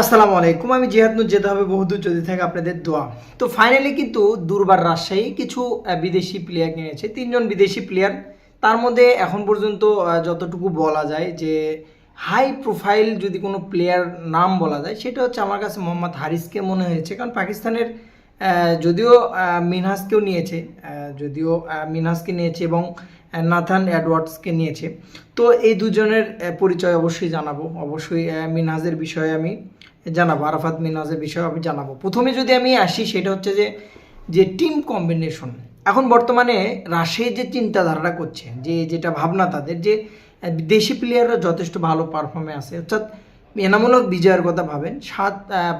আসসালামু আলাইকুম। আমি জিহাদ নুর, যেতে হবে বহুদূর, যদি থাকে আপনাদের দোয়া। তো ফাইনালি কিন্তু দুর্বার রাজশাহী কিছু বিদেশি প্লেয়ার কিনেছে তিনজন বিদেশি প্লেয়ার তার মধ্যে এখন পর্যন্ত যতটুকু বলা যায় যে হাই প্রোফাইল যদি কোনো প্লেয়ার নাম বলা যায়, সেটা হচ্ছে আমার কাছে মোহাম্মদ হারিসকে মনে হয়েছে। কারণ পাকিস্তানের যদিও মিনহাসকেও নিয়েছে যদিও মিনহাসকে নিয়েছে এবং নাথান অ্যাডওয়ার্ডসকে নিয়েছে। তো এই দুজনের পরিচয় অবশ্যই জানাব। অবশ্যই মিনহাজের বিষয়ে আমি জানাব, আরাফাত মিনাজের বিষয়ে আমি জানাব। প্রথমে যদি আমি আসি, সেটা হচ্ছে যে যে টিম কম্বিনেশন এখন বর্তমানে রাশিয়ার যে চিন্তাধারাটা করছে, যে যেটা ভাবনা তাদের, যে দেশি প্লেয়াররা যথেষ্ট ভালো পারফর্মে আছে, অর্থাৎ এনামূলক বিজয়ের কথা ভাবেন, সাত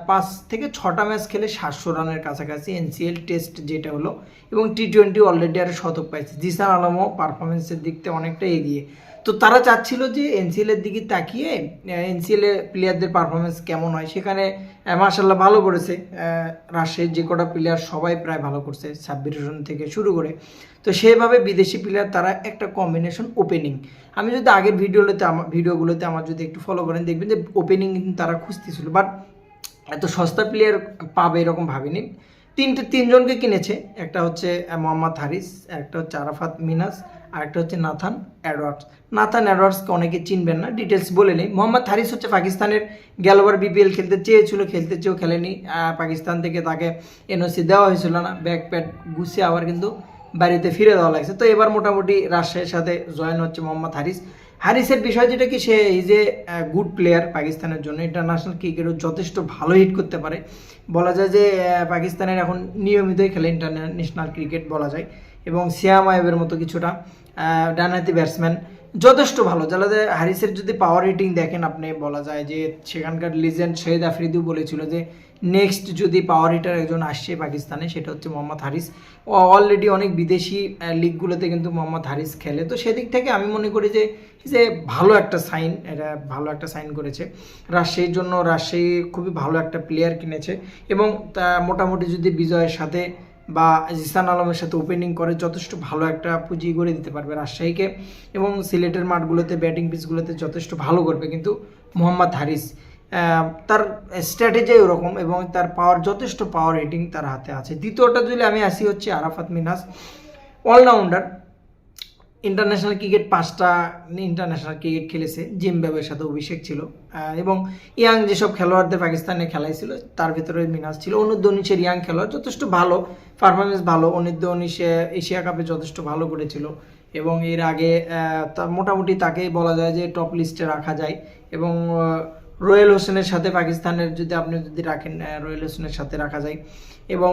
পাঁচ থেকে ছটা ম্যাচ খেলে সাতশো রানের কাছাকাছি এনসিএল টেস্ট যেটা হলো, এবং টি টোয়েন্টি অলরেডি আর শতক পাইছে। জিসান আলমও পারফরমেন্সের দিক থেকে অনেকটা এগিয়ে। তো তারা চাচ্ছিল যে এনসিএল এর দিকে তাকিয়ে এনসিএল প্লেয়ারদের পারফরমেন্স কেমন হয়? সেখানে মাসাল্লাহ ভালো করেছে। রাশিয়ার যে কটা প্লেয়ার সবাই প্রায় ভালো করছে সাব্বির হোসেন থেকে শুরু করে। তো সেভাবে বিদেশি প্লেয়ার তারা একটা কম্বিনেশন ওপেনিং আমি যদি আগের ভিডিওগুলোতে আমার ভিডিওগুলোতে আমার যদি একটু ফলো করেন, দেখবেন যে ওপেনিং তারা খুঁজতেছিল। বাট এত সস্তা প্লেয়ার পাবে এরকম ভাবিনি। তিনটে, তিনজনকে কিনেছে। একটা হচ্ছে মোহাম্মদ হারিস, একটা হচ্ছে আরাফাত মিনাস। আর একটা হচ্ছে নাথান অ্যাডওয়ার্ডস নাথান অ্যাডওয়ার্ডসকে অনেকে চিনবেন না ডিটেলস বলে নেই। মোহাম্মদ হারিস হচ্ছে পাকিস্তানের গেলবার বিপিএল খেলতে চেয়েছিল, খেলতে চেয়েও খেলেনি। পাকিস্তান থেকে তাকে এনওসি দেওয়া হয়েছিল না ব্যাক প্যাড গুছিয়ে আবার কিন্তু বাড়িতে ফিরে দেওয়া লাগছে। তো এবার মোটামুটি রাজশাহীর সাথে জয়েন হচ্ছে মোহাম্মদ হারিস। হারিসের বিষয় যেটা কি, সে ইজ এ গুড প্লেয়ার পাকিস্তানের জন্য ইন্টারন্যাশনাল ক্রিকেটও যথেষ্ট ভালো হিট করতে পারে। বলা যায় যে পাকিস্তানের এখন নিয়মিতই খেলে ইন্টারন্যাশনাল ক্রিকেট বলা যায়। এবং সিয়াম আয়বের মতো কিছুটা ডানহাতি ব্যাটসম্যান যথেষ্ট ভালো। যাতে হারিসের যদি পাওয়ার রেটিং দেখেন আপনি, বলা যায় যে সেখানকার লিজেন্ড শহীদ আফ্রিদিও বলেছিল যে নেক্সট যদি পাওয়ার হিটার একজন আসছে পাকিস্তানে, সেটা হচ্ছে মোহাম্মদ হারিস। অলরেডি অনেক বিদেশি লিগগুলোতে কিন্তু মোহাম্মদ হারিস খেলে। তো সেদিক থেকে আমি মনে করি যে যে ভালো একটা সাইন এটা ভালো একটা সাইন করেছে। রাজশাহীর জন্য রাজশাহী খুবই ভালো একটা প্লেয়ার কিনেছে এবং তা মোটামুটি যদি বিজয়ের সাথে বা জিসান আলমের সাথে ওপেনিং করে যথেষ্ট ভালো একটা পুঁজি করে দিতে পারবে রাজশাহীকে এবং সিলেটের মাঠগুলোতে ব্যাটিং পিচগুলোতে যথেষ্ট ভালো করবে। কিন্তু মোহাম্মদ হারিস তার স্ট্র্যাটেজি ওরকম এবং তার পাওয়ার যথেষ্ট পাওয়ার রেটিং তার হাতে আছে। দ্বিতীয়টা যদি আমি আসি হচ্ছে Arafat Minhas all-rounder international cricket পাঁচটা ইন্টারন্যাশনাল ক্রিকেট খেলেছে, জিম জিম্বাবের সাথে অভিষেক ছিল এবং ইয়াং যেসব খেলোয়াড়দের পাকিস্তানে খেলাইছিল তার ভিতরে মিনাস ছিল। অনূর্ধ্ব উনিশের ইয়াং খেলোয়াড় যথেষ্ট ভালো পারফরমেন্স ভালো অনূর্ধ্ব উনিশে এশিয়া কাপে যথেষ্ট ভালো করেছিল, এবং এর আগে মোটামুটি তাকে বলা যায় যে টপ লিস্টে রাখা যায়, এবং রয়েল হোসেনের সাথে পাকিস্তানের যদি আপনি যদি রাখেন রয়েল হোসেনের সাথে রাখা যায়। এবং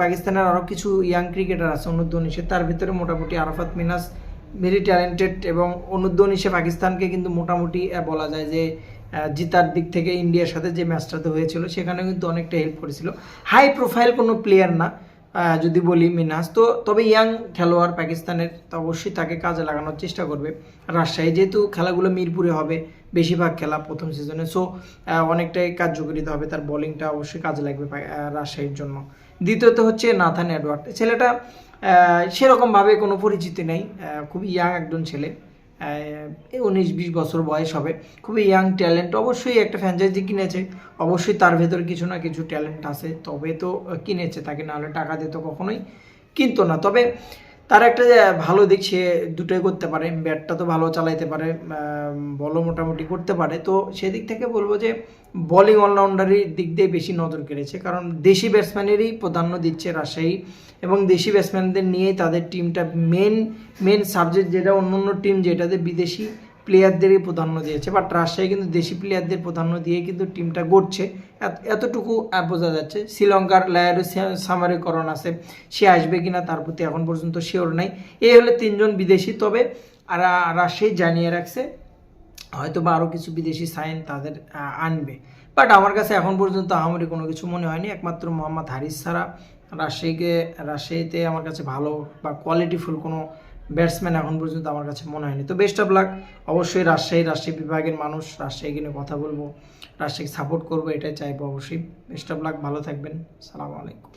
পাকিস্তানের আরও কিছু ইয়াং ক্রিকেটার আছে, অনূর্ধ্ব উনিশে তার ভিতরে মোটামুটি আরাফাত মিনাস ভেরি ট্যালেন্টেড এবং অনূর্ধ্ব উনিশে পাকিস্তানকে কিন্তু মোটামুটি বলা যায় যে জিতার দিক থেকে ইন্ডিয়ার সাথে যে ম্যাচটাতে হয়েছিল সেখানে কিন্তু অনেকটা হেল্প করেছিল। হাই প্রোফাইল কোনো প্লেয়ার না। যদি বলি মিনাস, তো তবে ইয়াং খেলোয়াড় পাকিস্তানের তো অবশ্যই তাকে কাজে লাগানোর চেষ্টা করবে। রাজশাহী যেহেতু খেলাগুলো মিরপুরে হবে, বেশিরভাগ খেলা প্রথম সিজনে সো অনেকটাই কার্যকরিতা হবে, তার বোলিংটা অবশ্যই কাজে লাগবে রাজশাহীর জন্য। দ্বিতীয়ত হচ্ছে নাথান অ্যাডওয়ার্ড ছেলেটা সেরকমভাবে কোনো পরিচিতি নেই খুবই ইয়াং একজন ছেলে। উনিশ বিশ বছর বয়স হবে। খুবই ইয়াং ট্যালেন্ট অবশ্যই একটা ফ্র্যাঞ্চাইজি কিনেছে। অবশ্যই তার ভেতরে কিছু না কিছু ট্যালেন্ট আছে, তবে তো কিনেছে, তাকে নাহলে টাকা দিত কখনোই কিনতো না। তবে তার একটা ভালো দিক সে দুটোই করতে পারে। ব্যাটটা তো ভালো চালাইতে পারে বলও মোটামুটি করতে পারে। তো সেদিক থেকে বলব যে বোলিং অলরাউন্ডারের দিক দিয়ে বেশি নজর কেড়েছে। কারণ দেশি ব্যাটসম্যানেরই প্রাধান্য দিচ্ছে রাজশাহী এবং দেশি ব্যাটসম্যানদের নিয়েই তাদের টিমটা মেন মেন সাবজেক্ট যেটা অন্য অন্য টিম যেটাতে বিদেশি প্লেয়ারদেরই প্রাধান্য দিয়েছে বাট রাজশাহী কিন্তু দেশি প্লেয়ারদের প্রাধান্য দিয়ে কিন্তু টিমটা গড়ছে। এত- এতটুকু বোঝা যাচ্ছে, শ্রীলঙ্কার লায়ারু সামারিকরণ আছে, সে আসবে কিনা তার প্রতি এখন পর্যন্ত শিওর নাই। এই হলে তিনজন বিদেশি, তবে আর রাজশাহী জানিয়ে রাখছে হয়তো বা আরও কিছু বিদেশি সাইন তাদের আনবে। বাট আমার কাছে এখন পর্যন্ত আহামরি কোনো কিছু মনে হয়নি, একমাত্র মোহাম্মদ হারিস ছাড়া রাজশাহীকে, রাজশাহীতে আমার কাছে ভালো বা কোয়ালিটিফুল কোনো ব্যাটসম্যান এখন পর্যন্ত আমার কাছে মনে হয়নি। তো বেস্ট অফ লাক অবশ্যই রাজশাহী রাজশাহী বিভাগের মানুষ রাজশাহী কিনে কথা বলব। রাজশাহীকে সাপোর্ট করব, এটাই চাইব অবশ্যই। বেস্ট অফ লাক ভালো থাকবেন। সালামু আলাইকুম।